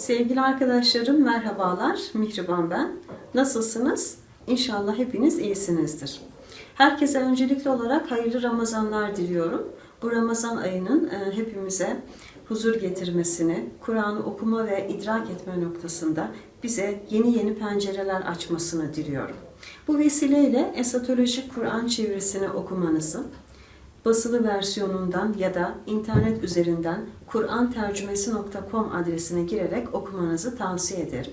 Sevgili arkadaşlarım merhabalar. Mihriban ben. Nasılsınız? İnşallah hepiniz iyisinizdir. Herkese öncelikli olarak hayırlı Ramazanlar diliyorum. Bu Ramazan ayının e, hepimize huzur getirmesini, Kur'an'ı okuma ve idrak etme noktasında bize yeni yeni pencereler açmasını diliyorum. Bu vesileyle Esatolojik Kur'an çevirisini okumanızı, basılı versiyonundan ya da internet üzerinden kur'antercümesi.com adresine girerek okumanızı tavsiye ederim.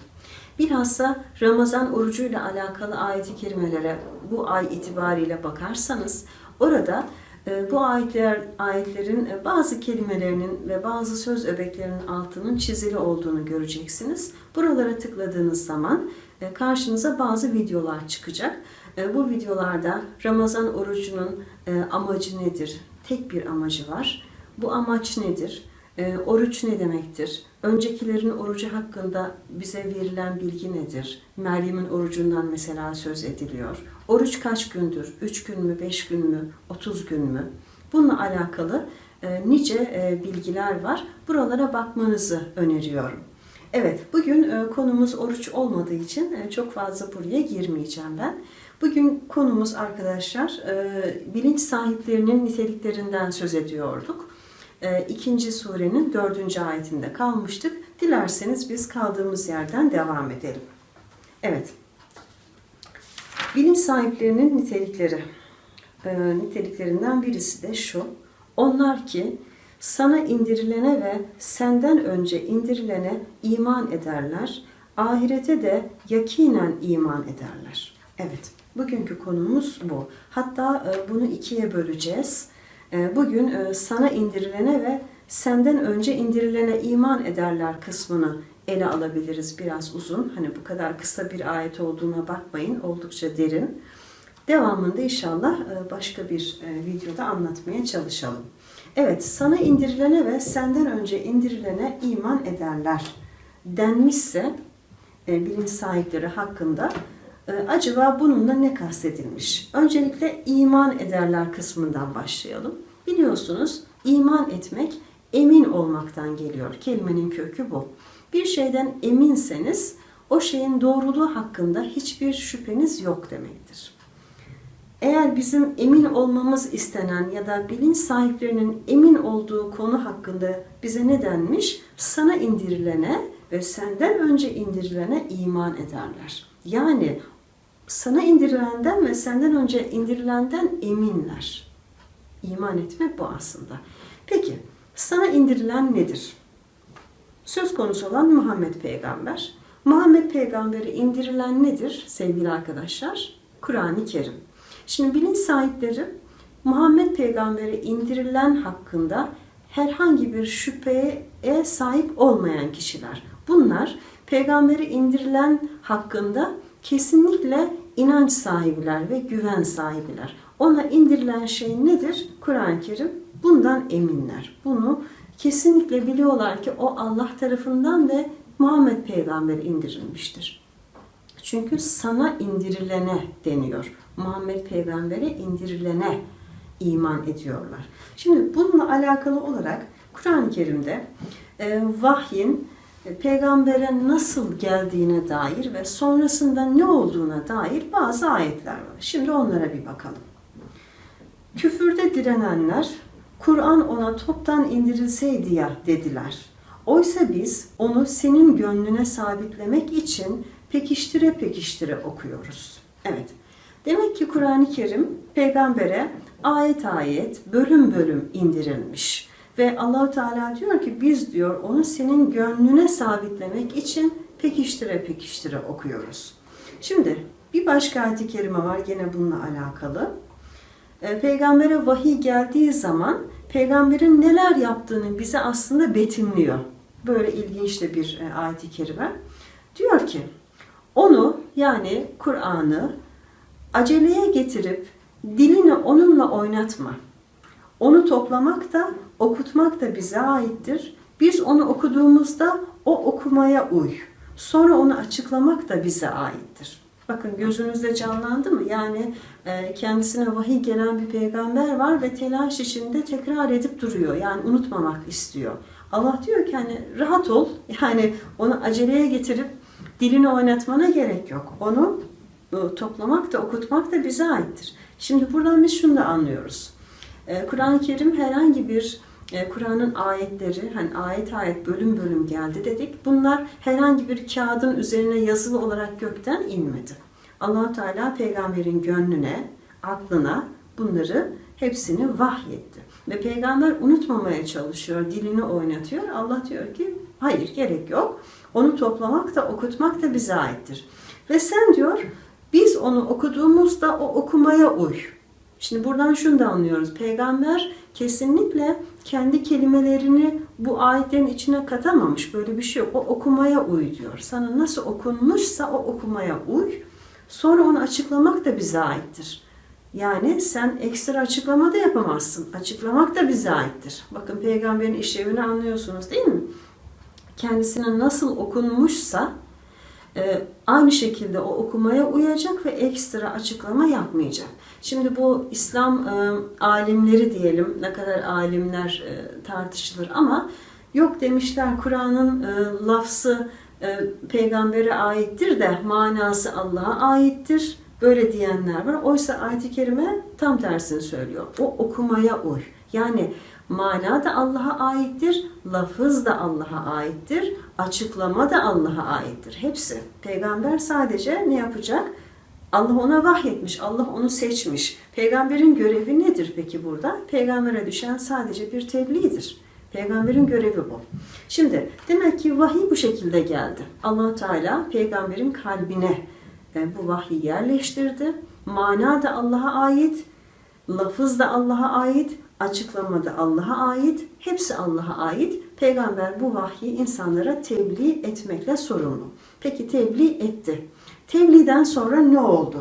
Bilhassa Ramazan orucuyla alakalı ayet-i kerimelere bu ay itibariyle bakarsanız orada e, bu ayetler ayetlerin e, bazı kelimelerinin ve bazı söz öbeklerinin altının çizili olduğunu göreceksiniz. Buralara tıkladığınız zaman e, karşınıza bazı videolar çıkacak. Bu videolarda Ramazan orucunun amacı nedir? Tek bir amacı var. Bu amaç nedir? E, Oruç ne demektir? Öncekilerin orucu hakkında bize verilen bilgi nedir? Meryem'in orucundan mesela söz ediliyor. Oruç kaç gündür? 3 gün mü, 5 gün mü, 30 gün mü? Bununla alakalı e, nice e, bilgiler var. Buralara bakmanızı öneriyorum. Evet, bugün e, konumuz oruç olmadığı için çok fazla buraya girmeyeceğim ben. Bugün konumuz arkadaşlar bilinç sahiplerinin niteliklerinden söz ediyorduk. E, İkinci surenin dördüncü ayetinde kalmıştık. Dilerseniz biz kaldığımız yerden devam edelim. Evet, bilinç sahiplerinin nitelikleri. E, Niteliklerinden birisi de şu. Onlar ki sana indirilene ve senden önce indirilene iman ederler. Ahirete de yakinen iman ederler. Evet, bugünkü konumuz bu. Hatta e, bunu ikiye böleceğiz. E, Bugün e, sana indirilene ve senden önce indirilene iman ederler kısmını ele alabiliriz. Biraz uzun. Hani bu kadar kısa bir ayet olduğuna bakmayın. Oldukça derin. Devamında inşallah e, başka bir e, videoda anlatmaya çalışalım. Evet, sana indirilene ve senden önce indirilene iman ederler denmişse bilinç sahipleri hakkında acaba bununla ne kastedilmiş? Öncelikle iman ederler kısmından başlayalım. Biliyorsunuz iman etmek emin olmaktan geliyor. Kelimenin kökü bu. Bir şeyden eminseniz o şeyin doğruluğu hakkında hiçbir şüpheniz yok demektir. Eğer bizim emin olmamız istenen ya da bilinç sahiplerinin emin olduğu konu hakkında bize ne denmiş? Sana indirilene ve senden önce indirilene iman ederler. Yani sana indirilenden ve senden önce indirilenden eminler. İman etmek bu aslında. Peki sana indirilen nedir? Söz konusu olan Muhammed Peygamber. Muhammed Peygamber'e indirilen nedir sevgili arkadaşlar? Kur'an-ı Kerim. Şimdi bilinç sahipleri Muhammed Peygamber'e indirilen hakkında herhangi bir şüpheye sahip olmayan kişiler. Bunlar peygambere indirilen hakkında kesinlikle inanç sahibiler ve güven sahibiler. Ona indirilen şey nedir? Kur'an-ı Kerim. Bundan eminler. Bunu kesinlikle biliyorlar ki o Allah tarafından ve Muhammed Peygamber indirilmiştir. Çünkü sana indirilene deniyor. Muhammed Peygamber'e indirilene iman ediyorlar. Şimdi bununla alakalı olarak Kur'an-ı Kerim'de e, vahyin peygambere nasıl geldiğine dair ve sonrasında ne olduğuna dair bazı ayetler var. Şimdi onlara bir bakalım. Küfürde direnenler Kur'an ona toptan indirilseydi ya dediler. Oysa biz onu senin gönlüne sabitlemek için pekiştire pekiştire okuyoruz. Evet. Demek ki Kur'an-ı Kerim peygambere ayet ayet, bölüm bölüm indirilmiş. Ve Allahu Teala diyor ki biz diyor onu senin gönlüne sabitlemek için pekiştire pekiştire okuyoruz. Şimdi bir başka ayet-i kerime var gene bununla alakalı. E, Peygambere vahiy geldiği zaman peygamberin neler yaptığını bize aslında betimliyor. Böyle ilginç de bir e, ayet-i kerime. Diyor ki onu yani Kur'an'ı aceleye getirip dilini onunla oynatma. Onu toplamak da okutmak da bize aittir. Biz onu okuduğumuzda o okumaya uy. Sonra onu açıklamak da bize aittir. Bakın gözünüzde canlandı mı? Yani e, kendisine vahiy gelen bir peygamber var ve telaş içinde tekrar edip duruyor. Yani unutmamak istiyor. Allah diyor ki hani rahat ol. Yani onu aceleye getirip dilini oynatmana gerek yok. Onu e, toplamak da okutmak da bize aittir. Şimdi buradan biz şunu da anlıyoruz. E, Kur'an-ı Kerim herhangi bir e, Kur'an'ın ayetleri, hani ayet ayet bölüm bölüm geldi dedik. Bunlar herhangi bir kağıdın üzerine yazılı olarak gökten inmedi. allah Teala peygamberin gönlüne, aklına bunları hepsini vahyetti. Ve peygamber unutmamaya çalışıyor, dilini oynatıyor. Allah diyor ki hayır gerek yok. Onu toplamak da okutmak da bize aittir. Ve sen diyor biz onu okuduğumuzda o okumaya uy. Şimdi buradan şunu da anlıyoruz. Peygamber kesinlikle kendi kelimelerini bu ayetlerin içine katamamış. Böyle bir şey yok. O okumaya uy diyor. Sana nasıl okunmuşsa o okumaya uy. Sonra onu açıklamak da bize aittir. Yani sen ekstra açıklama da yapamazsın. Açıklamak da bize aittir. Bakın peygamberin işlevini anlıyorsunuz değil mi? Kendisine nasıl okunmuşsa e, aynı şekilde o okumaya uyacak ve ekstra açıklama yapmayacak. Şimdi bu İslam e, alimleri diyelim, ne kadar alimler e, tartışılır ama yok demişler Kur'an'ın e, lafzı e, peygambere aittir de manası Allah'a aittir. Böyle diyenler var. Oysa ayet-i kerime tam tersini söylüyor. O okumaya uy. Yani mana da Allah'a aittir, lafız da Allah'a aittir, açıklama da Allah'a aittir. Hepsi. Peygamber sadece ne yapacak? Allah ona vahyetmiş, Allah onu seçmiş. Peygamberin görevi nedir peki burada? Peygambere düşen sadece bir tebliğdir. Peygamberin görevi bu. Şimdi demek ki vahiy bu şekilde geldi. allah Teala peygamberin kalbine e, bu vahyi yerleştirdi. Mana da Allah'a ait, lafız da Allah'a ait, açıklama da Allah'a ait, hepsi Allah'a ait. Peygamber bu vahyi insanlara tebliğ etmekle sorumlu. Peki tebliğ etti. Tebliğden sonra ne oldu?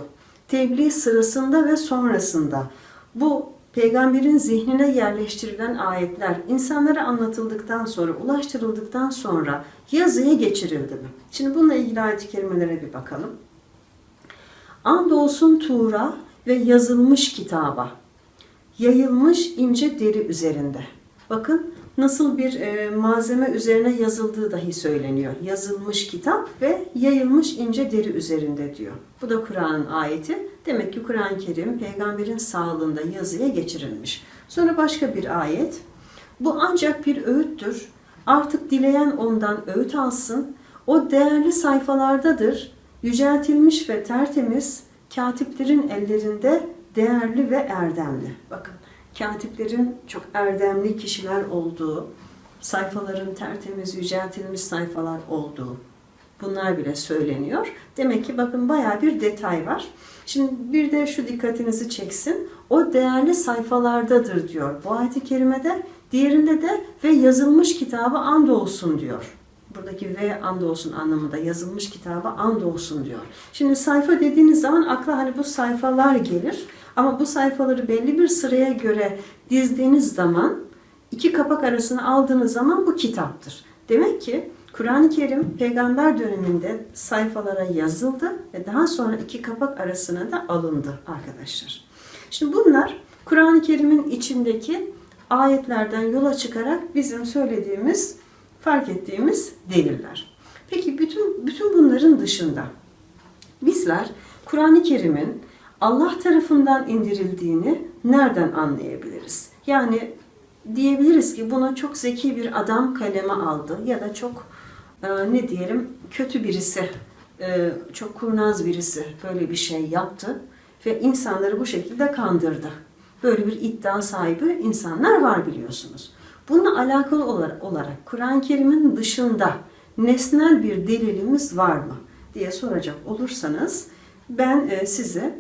Tebliğ sırasında ve sonrasında bu peygamberin zihnine yerleştirilen ayetler insanlara anlatıldıktan sonra, ulaştırıldıktan sonra yazıya geçirildi mi? Şimdi bununla ilgili ayet-i kerimelere bir bakalım. Andolsun Tuğra ve yazılmış kitaba, yayılmış ince deri üzerinde. Bakın nasıl bir e, malzeme üzerine yazıldığı dahi söyleniyor. Yazılmış kitap ve yayılmış ince deri üzerinde diyor. Bu da Kur'an'ın ayeti. Demek ki Kur'an-ı Kerim peygamberin sağlığında yazıya geçirilmiş. Sonra başka bir ayet. Bu ancak bir öğüttür. Artık dileyen ondan öğüt alsın. O değerli sayfalardadır. Yüceltilmiş ve tertemiz katiplerin ellerinde değerli ve erdemli. Bakın katiplerin çok erdemli kişiler olduğu, sayfaların tertemiz, yüceltilmiş sayfalar olduğu bunlar bile söyleniyor. Demek ki bakın baya bir detay var. Şimdi bir de şu dikkatinizi çeksin. O değerli sayfalardadır diyor bu ayet-i kerimede. Diğerinde de ve yazılmış kitabı andolsun diyor. Buradaki ve andolsun anlamında yazılmış kitaba andolsun diyor. Şimdi sayfa dediğiniz zaman akla hani bu sayfalar gelir. Ama bu sayfaları belli bir sıraya göre dizdiğiniz zaman iki kapak arasına aldığınız zaman bu kitaptır. Demek ki Kur'an-ı Kerim peygamber döneminde sayfalara yazıldı ve daha sonra iki kapak arasına da alındı arkadaşlar. Şimdi bunlar Kur'an-ı Kerim'in içindeki ayetlerden yola çıkarak bizim söylediğimiz, fark ettiğimiz deliller. Peki bütün bütün bunların dışında bizler Kur'an-ı Kerim'in Allah tarafından indirildiğini nereden anlayabiliriz? Yani diyebiliriz ki bunu çok zeki bir adam kaleme aldı ya da çok e, ne diyelim kötü birisi, e, çok kurnaz birisi böyle bir şey yaptı ve insanları bu şekilde kandırdı. Böyle bir iddia sahibi insanlar var biliyorsunuz. Bununla alakalı olarak, Kur'an-ı Kerim'in dışında nesnel bir delilimiz var mı diye soracak olursanız ben e, size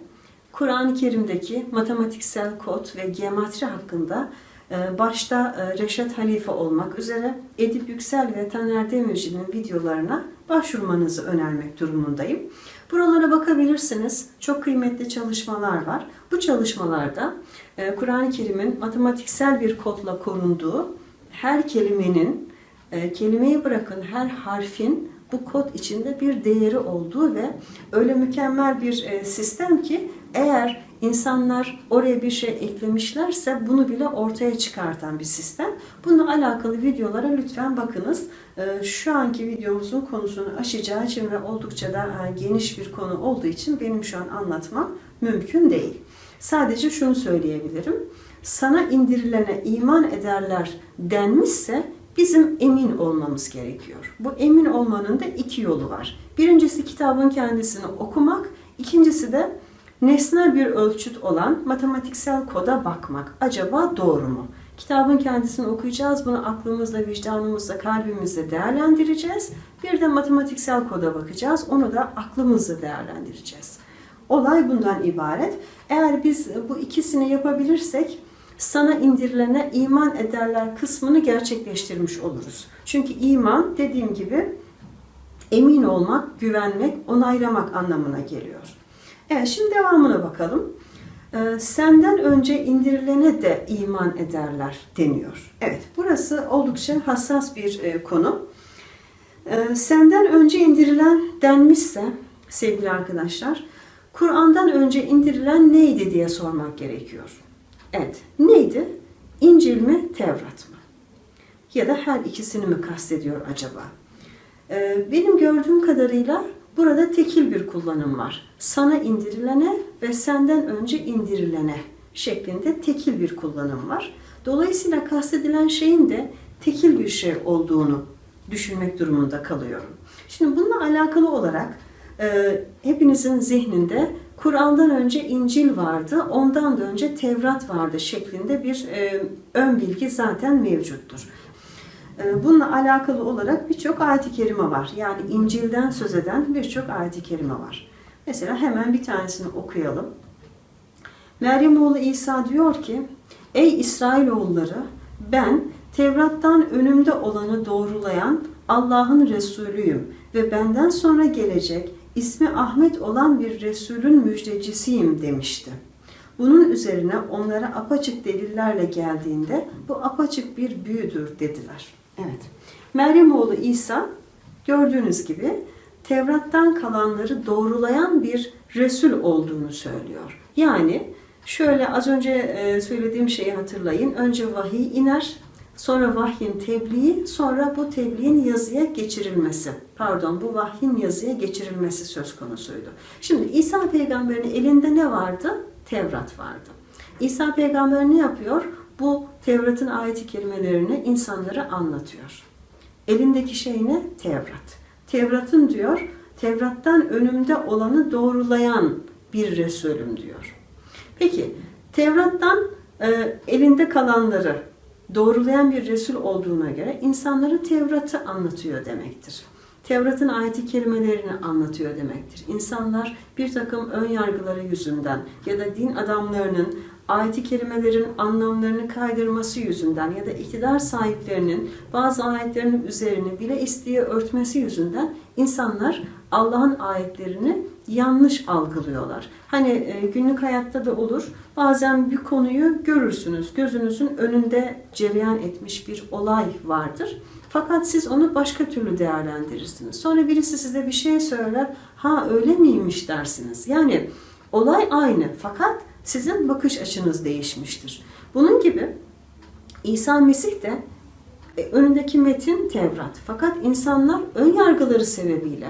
Kur'an-ı Kerim'deki matematiksel kod ve geometri hakkında e, başta e, Reşat Halife olmak üzere Edip Yüksel ve Taner Demirci'nin videolarına başvurmanızı önermek durumundayım. Buralara bakabilirsiniz. Çok kıymetli çalışmalar var. Bu çalışmalarda e, Kur'an-ı Kerim'in matematiksel bir kodla korunduğu her kelimenin, kelimeyi bırakın her harfin bu kod içinde bir değeri olduğu ve öyle mükemmel bir sistem ki Eğer insanlar oraya bir şey eklemişlerse bunu bile ortaya çıkartan bir sistem. Bununla alakalı videolara lütfen bakınız. Ee, Şu anki videomuzun konusunu aşacağı için ve oldukça da e, geniş bir konu olduğu için benim şu an anlatmam mümkün değil. Sadece şunu söyleyebilirim. Sana indirilene iman ederler denmişse bizim emin olmamız gerekiyor. Bu emin olmanın da iki yolu var. Birincisi kitabın kendisini okumak, ikincisi de nesnel bir ölçüt olan matematiksel koda bakmak. Acaba doğru mu? Kitabın kendisini okuyacağız, bunu aklımızla, vicdanımızla, kalbimizle değerlendireceğiz. Bir de matematiksel koda bakacağız, onu da aklımızla değerlendireceğiz. Olay bundan ibaret. Eğer biz bu ikisini yapabilirsek sana indirilene iman ederler kısmını gerçekleştirmiş oluruz. Çünkü iman dediğim gibi emin olmak, güvenmek, onaylamak anlamına geliyor. Evet şimdi devamına bakalım. Ee, senden önce indirilene de iman ederler deniyor. Evet burası oldukça hassas bir e, konu. Ee, senden önce indirilen denmişse sevgili arkadaşlar Kur'an'dan önce indirilen neydi diye sormak gerekiyor. Evet neydi? İncil mi Tevrat mı? Ya da her ikisini mi kastediyor acaba? Ee, benim gördüğüm kadarıyla burada tekil bir kullanım var. Sana indirilene ve senden önce indirilene şeklinde tekil bir kullanım var. Dolayısıyla kastedilen şeyin de tekil bir şey olduğunu düşünmek durumunda kalıyorum. Şimdi bununla alakalı olarak e, hepinizin zihninde Kur'an'dan önce İncil vardı, ondan da önce Tevrat vardı şeklinde bir e, ön bilgi zaten mevcuttur. E, Bununla alakalı olarak birçok ayet-i kerime var. Yani İncil'den söz eden birçok ayet-i kerime var. Mesela hemen bir tanesini okuyalım. Meryem oğlu İsa diyor ki, Ey İsrailoğulları ben Tevrat'tan önümde olanı doğrulayan Allah'ın Resulüyüm ve benden sonra gelecek ismi Ahmet olan bir Resulün müjdecisiyim demişti. Bunun üzerine onlara apaçık delillerle geldiğinde bu apaçık bir büyüdür dediler. Evet. Meryem oğlu İsa gördüğünüz gibi Tevrat'tan kalanları doğrulayan bir Resul olduğunu söylüyor. Yani şöyle az önce e, söylediğim şeyi hatırlayın. Önce vahiy iner, sonra vahyin tebliği, sonra bu tebliğin yazıya geçirilmesi. Pardon, bu vahyin yazıya geçirilmesi söz konusuydu. Şimdi İsa peygamberin elinde ne vardı? Tevrat vardı. İsa peygamber ne yapıyor? Bu Tevrat'ın ayet-i kerimelerini insanlara anlatıyor. Elindeki şey ne? Tevrat. Tevrat'ın diyor, Tevrat'tan önümde olanı doğrulayan bir Resulüm diyor. Peki, Tevrat'tan e, elinde kalanları doğrulayan bir Resul olduğuna göre insanlara Tevrat'ı anlatıyor demektir. Tevrat'ın ayeti kelimelerini anlatıyor demektir. İnsanlar bir takım ön yargıları yüzünden ya da din adamlarının ayeti kelimelerin anlamlarını kaydırması yüzünden ya da iktidar sahiplerinin bazı ayetlerin üzerine bile isteye örtmesi yüzünden insanlar Allah'ın ayetlerini yanlış algılıyorlar. Hani e, günlük hayatta da olur. Bazen bir konuyu görürsünüz. Gözünüzün önünde cereyan etmiş bir olay vardır. Fakat siz onu başka türlü değerlendirirsiniz. Sonra birisi size bir şey söyler. Ha öyle miymiş dersiniz. Yani olay aynı fakat sizin bakış açınız değişmiştir. Bunun gibi İsa Mesih de e, önündeki metin Tevrat. Fakat insanlar ön yargıları sebebiyle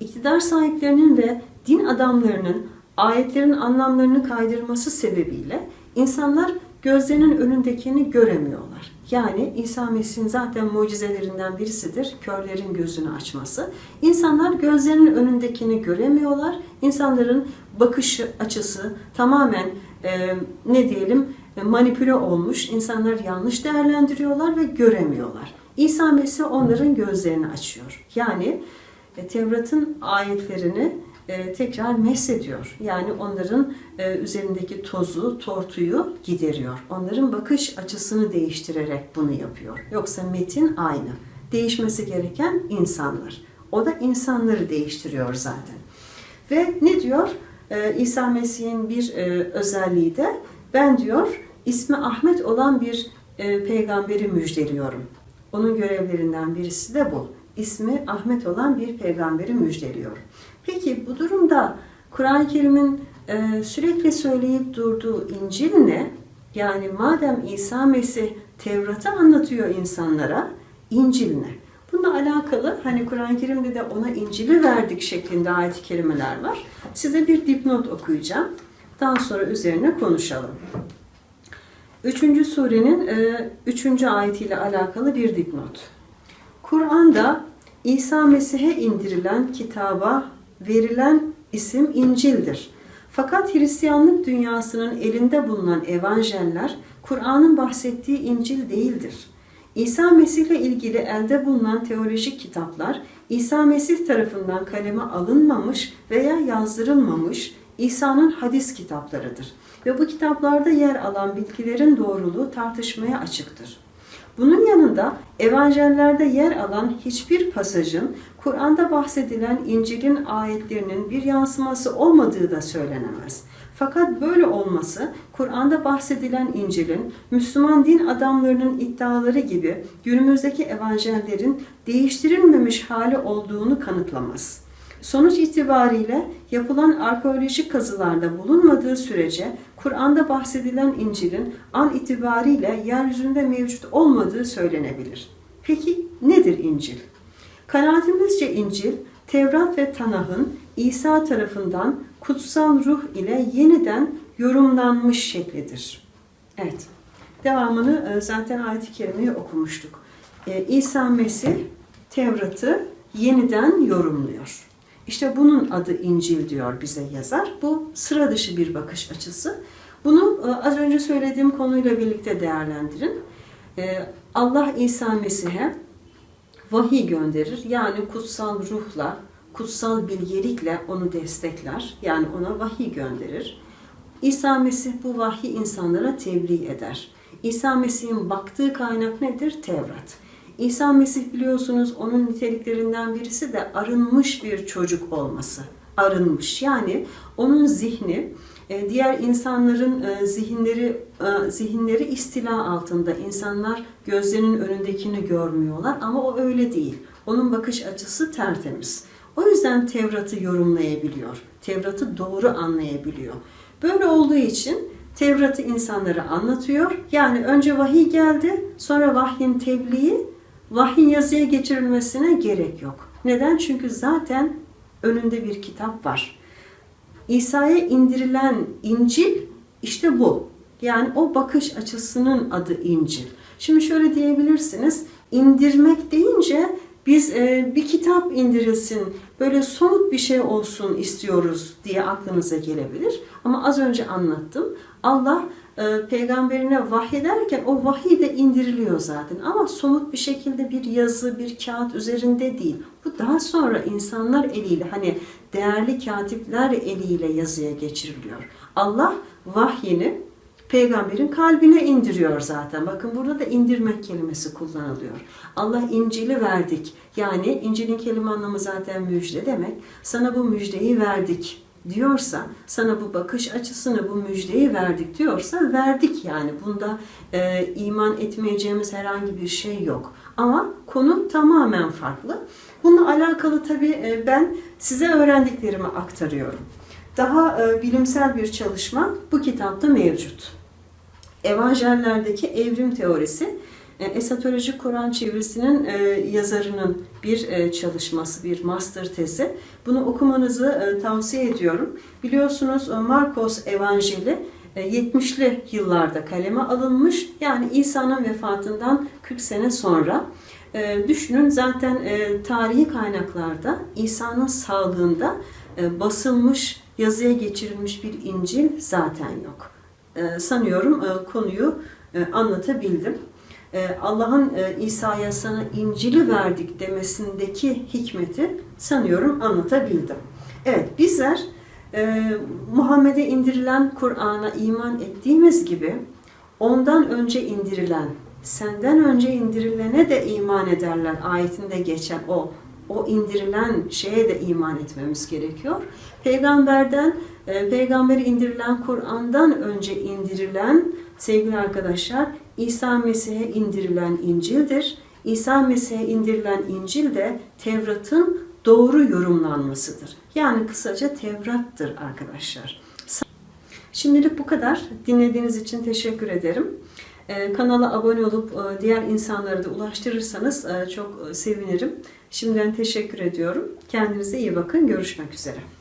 iktidar sahiplerinin ve din adamlarının ayetlerin anlamlarını kaydırması sebebiyle insanlar gözlerinin önündekini göremiyorlar. Yani İsa Mesih'in zaten mucizelerinden birisidir körlerin gözünü açması. İnsanlar gözlerinin önündekini göremiyorlar. İnsanların bakış açısı tamamen e, ne diyelim e, manipüle olmuş. İnsanlar yanlış değerlendiriyorlar ve göremiyorlar. İsa Mesih onların gözlerini açıyor. Yani e, Tevrat'ın ayetlerini e, tekrar meshediyor. Yani onların e, üzerindeki tozu, tortuyu gideriyor. Onların bakış açısını değiştirerek bunu yapıyor. Yoksa metin aynı. Değişmesi gereken insanlar. O da insanları değiştiriyor zaten. Ve ne diyor? E, İsa Mesih'in bir e, özelliği de ben diyor ismi Ahmet olan bir e, peygamberi müjdeliyorum. Onun görevlerinden birisi de bu. İsmi Ahmet olan bir peygamberi müjdeliyor. Peki bu durumda Kur'an-ı Kerim'in e, sürekli söyleyip durduğu İncil ne? Yani madem İsa Mesih Tevrat'ı anlatıyor insanlara, İncil ne? Bununla alakalı hani Kur'an-ı Kerim'de de ona İncil'i verdik şeklinde ayet-i kerimeler var. Size bir dipnot okuyacağım. Daha sonra üzerine konuşalım. Üçüncü surenin e, üçüncü ayetiyle alakalı bir dipnot. Kur'an'da İsa Mesih'e indirilen kitaba verilen isim İncil'dir. Fakat Hristiyanlık dünyasının elinde bulunan evanjeller Kur'an'ın bahsettiği İncil değildir. İsa Mesih ile ilgili elde bulunan teolojik kitaplar İsa Mesih tarafından kaleme alınmamış veya yazdırılmamış İsa'nın hadis kitaplarıdır ve bu kitaplarda yer alan bilgilerin doğruluğu tartışmaya açıktır. Bunun yanında evanjellerde yer alan hiçbir pasajın Kur'an'da bahsedilen İncil'in ayetlerinin bir yansıması olmadığı da söylenemez. Fakat böyle olması Kur'an'da bahsedilen İncil'in Müslüman din adamlarının iddiaları gibi günümüzdeki evanjellerin değiştirilmemiş hali olduğunu kanıtlamaz. Sonuç itibariyle yapılan arkeolojik kazılarda bulunmadığı sürece Kur'an'da bahsedilen İncil'in an itibariyle yeryüzünde mevcut olmadığı söylenebilir. Peki nedir İncil? Kanaatimizce İncil, Tevrat ve Tanah'ın İsa tarafından kutsal ruh ile yeniden yorumlanmış şeklidir. Evet, devamını e, zaten ayet-i kerimeyi okumuştuk. E, İsa Mesih Tevrat'ı yeniden yorumluyor. İşte bunun adı İncil diyor bize yazar. Bu sıra dışı bir bakış açısı. Bunu e, az önce söylediğim konuyla birlikte değerlendirin. E, Allah İsa Mesih'e vahiy gönderir. Yani kutsal ruhla, kutsal bilgelikle onu destekler. Yani ona vahiy gönderir. İsa Mesih bu vahyi insanlara tebliğ eder. İsa Mesih'in baktığı kaynak nedir? Tevrat. İsa Mesih biliyorsunuz onun niteliklerinden birisi de arınmış bir çocuk olması. Arınmış yani onun zihni e, diğer insanların e, zihinleri e, zihinleri istila altında. İnsanlar gözlerinin önündekini görmüyorlar ama o öyle değil. Onun bakış açısı tertemiz. O yüzden Tevrat'ı yorumlayabiliyor. Tevrat'ı doğru anlayabiliyor. Böyle olduğu için Tevrat'ı insanlara anlatıyor. Yani önce vahiy geldi, sonra vahyin tebliği, vahyin yazıya geçirilmesine gerek yok. Neden? Çünkü zaten önünde bir kitap var. İsa'ya indirilen İncil işte bu. Yani o bakış açısının adı İncil. Şimdi şöyle diyebilirsiniz. indirmek deyince biz e, bir kitap indirilsin, böyle somut bir şey olsun istiyoruz diye aklınıza gelebilir. Ama az önce anlattım. Allah peygamberine vahyederken o vahiy de indiriliyor zaten. Ama somut bir şekilde bir yazı, bir kağıt üzerinde değil. Bu daha sonra insanlar eliyle hani değerli katipler eliyle yazıya geçiriliyor. Allah vahyini peygamberin kalbine indiriyor zaten. Bakın burada da indirmek kelimesi kullanılıyor. Allah İncil'i verdik. Yani İncil'in kelime anlamı zaten müjde demek. Sana bu müjdeyi verdik diyorsa, sana bu bakış açısını, bu müjdeyi verdik diyorsa verdik yani. Bunda e, iman etmeyeceğimiz herhangi bir şey yok. Ama konu tamamen farklı. Bununla alakalı tabii e, ben size öğrendiklerimi aktarıyorum. Daha e, bilimsel bir çalışma bu kitapta mevcut. Evanjellerdeki evrim teorisi e, Esatolojik Kur'an çevirisinin e, yazarının bir e, çalışması, bir master tezi. Bunu okumanızı tavsiye ediyorum. Biliyorsunuz Markos Evanjeli 70'li yıllarda kaleme alınmış. Yani İsa'nın vefatından 40 sene sonra. Düşünün zaten tarihi kaynaklarda İsa'nın sağlığında basılmış, yazıya geçirilmiş bir İncil zaten yok. Sanıyorum konuyu anlatabildim. Ee, Allah'ın e, İsa'ya sana İncil'i verdik demesindeki hikmeti sanıyorum anlatabildim. Evet bizler e, Muhammed'e indirilen Kur'an'a iman ettiğimiz gibi ondan önce indirilen, senden önce indirilene de iman ederler ayetinde geçen o o indirilen şeye de iman etmemiz gerekiyor. Peygamberden, e, peygamberi indirilen Kur'an'dan önce indirilen sevgili arkadaşlar İsa Mesih'e indirilen İncil'dir. İsa Mesih'e indirilen İncil de Tevrat'ın doğru yorumlanmasıdır. Yani kısaca Tevrat'tır arkadaşlar. Şimdilik bu kadar. Dinlediğiniz için teşekkür ederim. Ee, Kanala abone olup e, diğer insanlara da ulaştırırsanız e, çok sevinirim. Şimdiden teşekkür ediyorum. Kendinize iyi bakın. Görüşmek üzere.